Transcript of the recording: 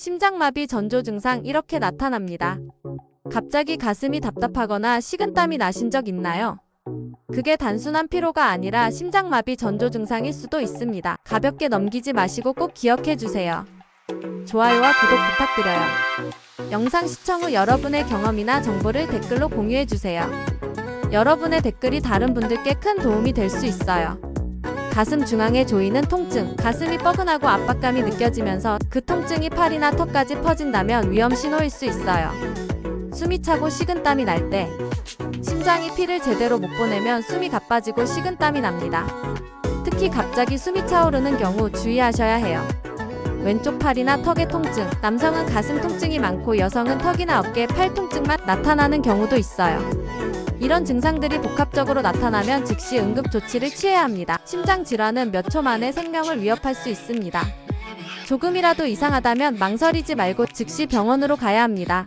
심장마비 전조 증상 이렇게 나타납니다. 갑자기 가슴이 답답하거나 식은땀이 나신 적 있나요? 그게 단순한 피로가 아니라 심장마비 전조 증상일 수도 있습니다. 가볍게 넘기지 마시고 꼭 기억해 주세요. 좋아요와 구독 부탁드려요. 영상 시청 후 여러분의 경험이나 정보를 댓글로 공유해 주세요. 여러분의 댓글이 다른 분들께 큰 도움이 될 수 있어요. 가슴 중앙에 조이는 통증, 가슴이 뻐근하고 압박감이 느껴지면서 그 통증이 팔이나 턱까지 퍼진다면 위험 신호일 수 있어요. 숨이 차고 식은땀이 날 때, 심장이 피를 제대로 못 보내면 숨이 가빠지고 식은땀이 납니다. 특히 갑자기 숨이 차오르는 경우 주의하셔야 해요. 왼쪽 팔이나 턱의 통증, 남성은 가슴 통증이 많고 여성은 턱이나 어깨, 팔 통증만 나타나는 경우도 있어요. 이런 증상들이 복합적으로 나타나면 즉시 응급 조치를 취해야 합니다. 심장 질환은 몇 초 만에 생명을 위협할 수 있습니다. 조금이라도 이상하다면 망설이지 말고 즉시 병원으로 가야 합니다.